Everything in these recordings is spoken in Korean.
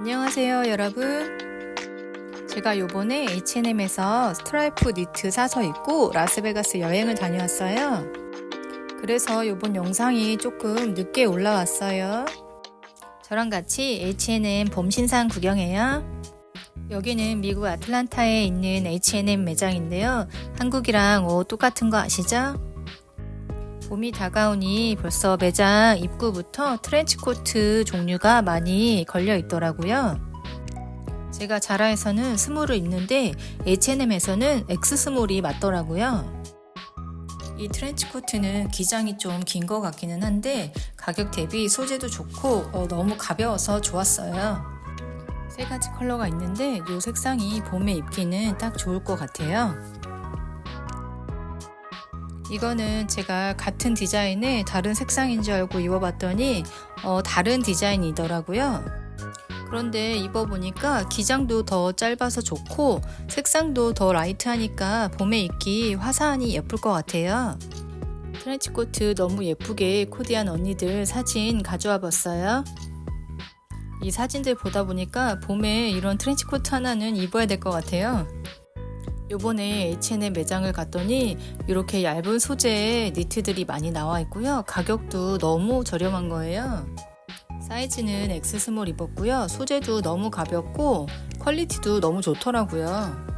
안녕하세요 여러분. 제가 요번에 H&M에서 스트라이프 니트 사서 입고 라스베가스 여행을 다녀왔어요. 그래서 요번 영상이 조금 늦게 올라왔어요. 저랑 같이 H&M 봄 신상 구경해요. 여기는 미국 아틀란타에 있는 H&M 매장인데요. 한국이랑 옷 똑같은 거 아시죠? 봄이 다가오니 벌써 매장 입구부터 트렌치코트 종류가 많이 걸려 있더라고요. 제가 자라에서는 스몰을 입는데 H&M에서는 X 스몰이 맞더라고요. 이 트렌치코트는 기장이 좀 긴 것 같기는 한데 가격 대비 소재도 좋고 어, 너무 가벼워서 좋았어요. 세 가지 컬러가 있는데 이 색상이 봄에 입기는 딱 좋을 것 같아요. 이거는 제가 같은 디자인의 다른 색상인 줄 알고 입어봤더니 어, 다른 디자인이더라고요. 그런데 입어보니까 기장도 더 짧아서 좋고 색상도 더 라이트하니까 봄에 입기 화사하니 예쁠 것 같아요. 트렌치코트 너무 예쁘게 코디한 언니들 사진 가져와 봤어요. 이 사진들 보다 보니까 봄에 이런 트렌치코트 하나는 입어야 될 것 같아요. 요번에 H&M 매장을 갔더니 이렇게 얇은 소재의 니트들이 많이 나와 있고요. 가격도 너무 저렴한 거예요. 사이즈는 X 스몰 입었고요. 소재도 너무 가볍고 퀄리티도 너무 좋더라고요.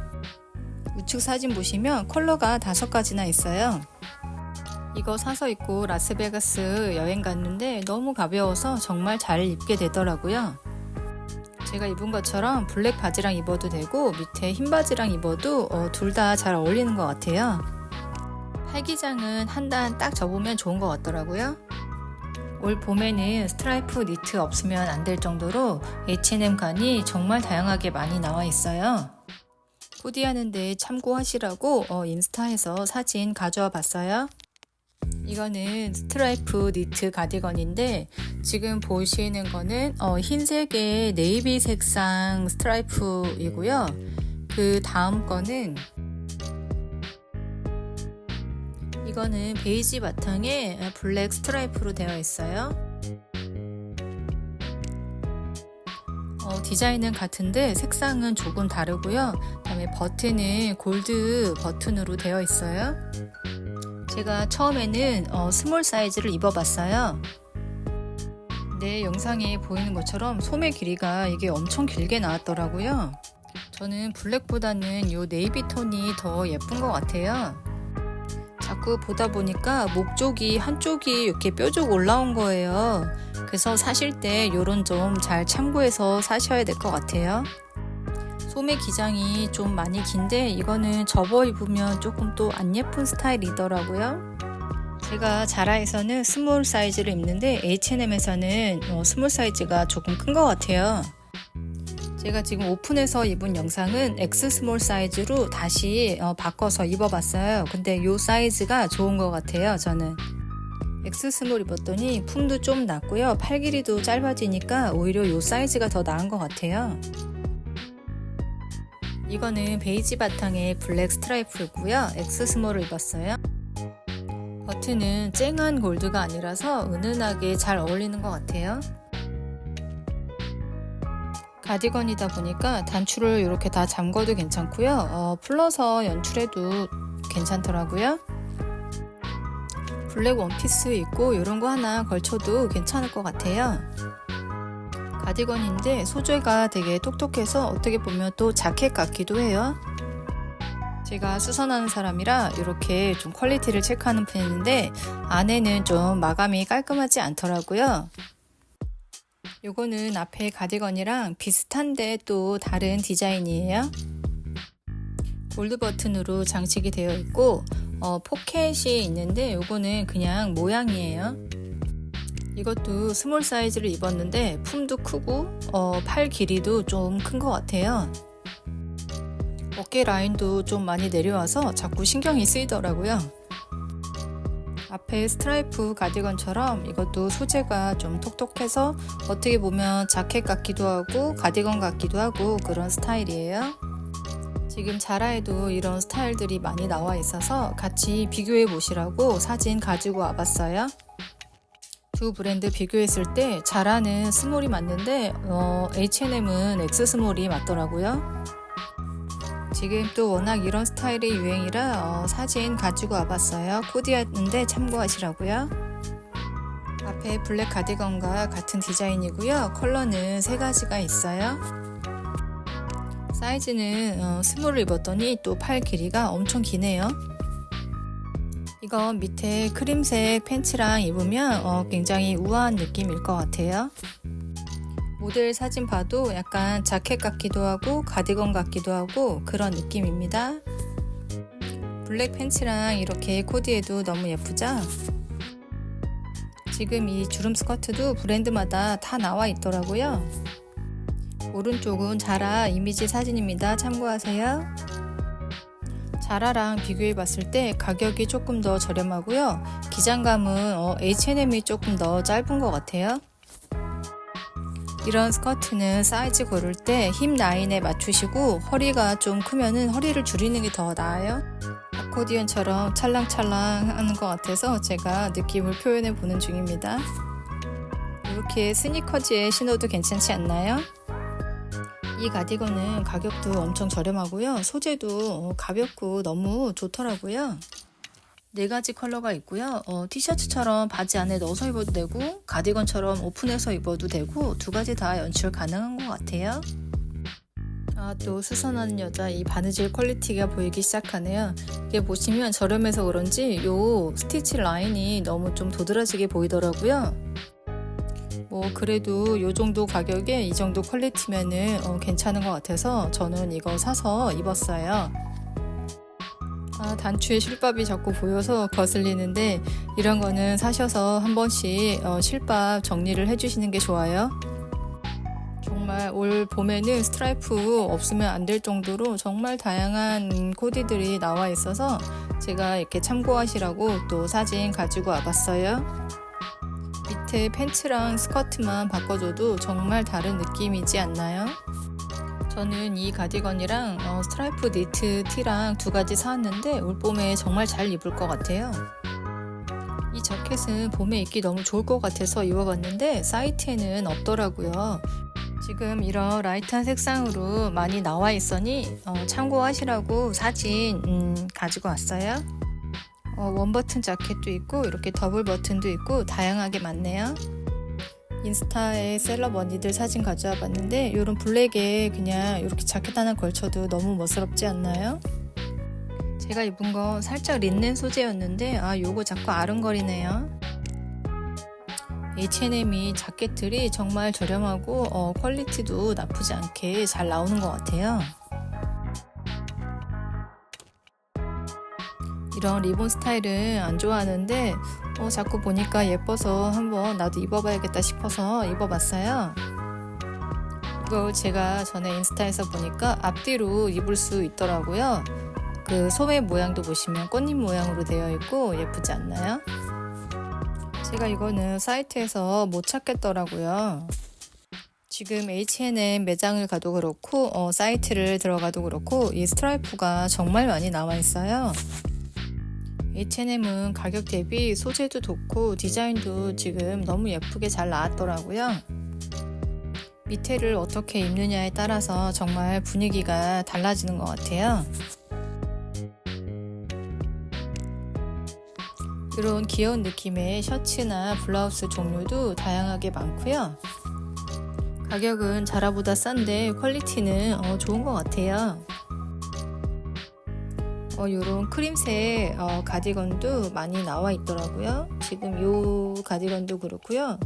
우측 사진 보시면 컬러가 다섯 가지나 있어요. 이거 사서 입고 라스베가스 여행 갔는데 너무 가벼워서 정말 잘 입게 되더라고요. 제가 입은 것처럼 블랙 바지랑 입어도 되고 밑에 흰 바지랑 입어도 어, 둘다 잘 어울리는 것 같아요. 팔기장은 한 단 딱 접으면 좋은 것 같더라고요. 올 봄에는 스트라이프 니트 없으면 안 될 정도로 H&M 간이 정말 다양하게 많이 나와 있어요. 코디하는데 참고하시라고 어, 인스타에서 사진 가져와 봤어요. 이거는 스트라이프 니트 가디건인데 지금 보시는 거는 어, 흰색의 네이비 색상 스트라이프이고요. 그 다음 거는 이거는 베이지 바탕에 블랙 스트라이프로 되어 있어요. 어, 디자인은 같은데 색상은 조금 다르고요. 그다음에 버튼은 골드 버튼으로 되어 있어요. 제가 처음에는 어, 스몰 사이즈를 입어봤어요. 내 영상에 보이는 것처럼 소매 길이가 이게 엄청 길게 나왔더라고요. 저는 블랙보다는 이 네이비 톤이 더 예쁜 것 같아요. 자꾸 보다 보니까 목 쪽이 한쪽이 이렇게 뾰족 올라온 거예요. 그래서 사실 때 이런 좀 잘 참고해서 사셔야 될 것 같아요. 소매 기장이 좀 많이 긴데 이거는 접어 입으면 조금 또 안 예쁜 스타일이더라고요. 제가 자라에서는 스몰 사이즈를 입는데 H&M에서는 어, 스몰 사이즈가 조금 큰 것 같아요. 제가 지금 오픈해서 입은 영상은 X 스몰 사이즈로 다시 어, 바꿔서 입어봤어요. 근데 이 사이즈가 좋은 것 같아요. 저는 X 스몰 입었더니 품도 좀 낮고요. 팔 길이도 짧아지니까 오히려 이 사이즈가 더 나은 것 같아요. 이거는 베이지 바탕에 블랙 스트라이프고요. 스몰을 입었어요. 버튼은 쨍한 골드가 아니라서 은은하게 잘 어울리는 것 같아요. 가디건이다 보니까 단추를 이렇게 다 잠궈도 괜찮고요. 어, 풀러서 연출해도 괜찮더라고요. 블랙 원피스 입고 이런 거 하나 걸쳐도 괜찮을 것 같아요. 가디건인데 소재가 되게 톡톡해서 어떻게 보면 또 자켓 같기도 해요. 제가 수선하는 사람이라 이렇게 좀 퀄리티를 체크하는 편인데 안에는 좀 마감이 깔끔하지 않더라고요. 요거는 앞에 가디건이랑 비슷한데 또 다른 디자인이에요. 골드 버튼으로 장식이 되어 있고 어, 포켓이 있는데 요거는 그냥 모양이에요. 이것도 스몰 사이즈를 입었는데 품도 크고 어, 팔 길이도 좀 큰 것 같아요. 어깨 라인도 좀 많이 내려와서 자꾸 신경이 쓰이더라고요. 앞에 스트라이프 가디건처럼 이것도 소재가 좀 톡톡해서 어떻게 보면 자켓 같기도 하고 가디건 같기도 하고 그런 스타일이에요. 지금 자라에도 이런 스타일들이 많이 나와 있어서 같이 비교해 보시라고 사진 가지고 와봤어요. 두두 브랜드 비교했을 때 자라는 스몰이 맞는데 어, H&M은 X 스몰이 맞더라고요. 지금 또 워낙 이런 스타일이 유행이라 어, 사진 가지고 와봤어요. 코디였는데 참고하시라고요. 앞에 블랙 가디건과 같은 디자인이고요. 컬러는 세 가지가 있어요. 사이즈는 어, 스몰을 입었더니 또 팔 길이가 엄청 기네요. 이건 밑에 크림색 팬츠랑 입으면 어, 굉장히 우아한 느낌일 것 같아요. 모델 사진 봐도 약간 자켓 같기도 하고 가디건 같기도 하고 그런 느낌입니다. 블랙 팬츠랑 이렇게 코디해도 너무 예쁘죠? 지금 이 주름 스커트도 브랜드마다 다 나와 있더라고요. 오른쪽은 자라 이미지 사진입니다. 참고하세요. 자라랑 비교해 봤을 때 가격이 조금 더 저렴하고요. 기장감은 어, H&M이 조금 더 짧은 것 같아요. 이런 스커트는 사이즈 고를 때 힙 라인에 맞추시고 허리가 좀 크면은 허리를 줄이는 게 더 나아요. 아코디언처럼 찰랑찰랑 하는 것 같아서 제가 느낌을 표현해 보는 중입니다. 이렇게 스니커즈에 신어도 괜찮지 않나요? 이 가디건은 가격도 엄청 저렴하고요. 소재도 어, 가볍고 너무 좋더라고요. 네 가지 컬러가 있고요. 어, 티셔츠처럼 바지 안에 넣어서 입어도 되고 가디건처럼 오픈해서 입어도 되고 두 가지 다 연출 가능한 것 같아요. 아, 또 수선하는 여자 이 바느질 퀄리티가 보이기 시작하네요. 이게 보시면 저렴해서 그런지 요 스티치 라인이 너무 좀 도드라지게 보이더라고요. 뭐 그래도 요 정도 가격에 이 정도 퀄리티면은 어, 괜찮은 것 같아서 저는 이거 사서 입었어요. 아, 단추에 실밥이 자꾸 보여서 거슬리는데 이런 거는 사셔서 한 번씩 어, 실밥 정리를 해주시는 게 좋아요. 정말 올 봄에는 스트라이프 없으면 안 될 정도로 정말 다양한 코디들이 나와 있어서 제가 이렇게 참고하시라고 또 사진 가지고 와봤어요. 밑에 팬츠랑 스커트만 바꿔줘도 정말 다른 느낌이지 않나요? 저는 이 가디건이랑 어, 스트라이프 니트 티랑 두 가지 사왔는데 올 봄에 정말 잘 입을 것 같아요. 이 자켓은 봄에 입기 너무 좋을 것 같아서 입어봤는데 사이트에는 없더라고요. 지금 이런 라이트한 색상으로 많이 나와 있으니 어, 참고하시라고 사진 음, 가지고 왔어요. 어, 원 버튼 자켓도 있고 이렇게 더블 버튼도 있고 다양하게 많네요. 인스타에 셀럽 언니들 사진 가져와 봤는데 이런 블랙에 그냥 이렇게 자켓 하나 걸쳐도 너무 멋스럽지 않나요? 제가 입은 건 살짝 린넨 소재였는데 아 요거 자꾸 아른거리네요. H&M이 자켓들이 정말 저렴하고 어, 퀄리티도 나쁘지 않게 잘 나오는 것 같아요. 이런 리본 스타일은 안 좋아하는데 어, 자꾸 보니까 예뻐서 한번 나도 입어봐야겠다 싶어서 입어봤어요. 이걸 제가 전에 인스타에서 보니까 앞뒤로 입을 수 있더라고요. 그 소매 모양도 보시면 꽃잎 모양으로 되어 있고 예쁘지 않나요? 제가 이거는 사이트에서 못 찾겠더라고요. 지금 H&M 매장을 가도 그렇고 어, 사이트를 들어가도 그렇고 이 스트라이프가 정말 많이 나와 있어요. H&M은 가격 대비 소재도 좋고 디자인도 지금 너무 예쁘게 잘 나왔더라고요. 밑에를 어떻게 입느냐에 따라서 정말 분위기가 달라지는 것 같아요. 이런 귀여운 느낌의 셔츠나 블라우스 종류도 다양하게 많고요. 가격은 자라보다 싼데 퀄리티는 어, 좋은 것 같아요. 어, 요런 크림색 어, 가디건도 많이 나와 있더라고요. 지금 요 가디건도 그렇고요.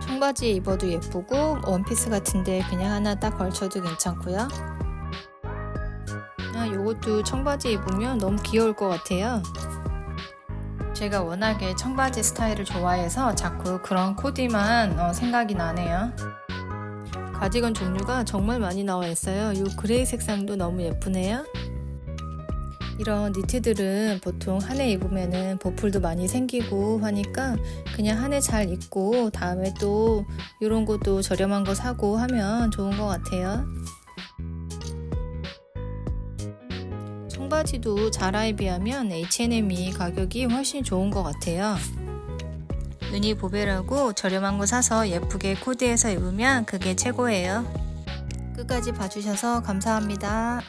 청바지 입어도 예쁘고 원피스 같은데 그냥 하나 딱 걸쳐도 괜찮고요. 아, 요것도 청바지 입으면 너무 귀여울 것 같아요. 제가 워낙에 청바지 스타일을 좋아해서 자꾸 그런 코디만 어, 생각이 나네요. 가디건 종류가 정말 많이 나와 있어요. 이 그레이 색상도 너무 예쁘네요. 이런 니트들은 보통 한 해 입으면은 보풀도 많이 생기고 하니까 그냥 한 해 잘 입고 다음에 또 이런 것도 저렴한 거 사고 하면 좋은 것 같아요. 청바지도 자라에 비하면 H&M이 가격이 훨씬 좋은 것 같아요. 눈이 보배라고 저렴한 거 사서 예쁘게 코디해서 입으면 그게 최고예요. 끝까지 봐주셔서 감사합니다.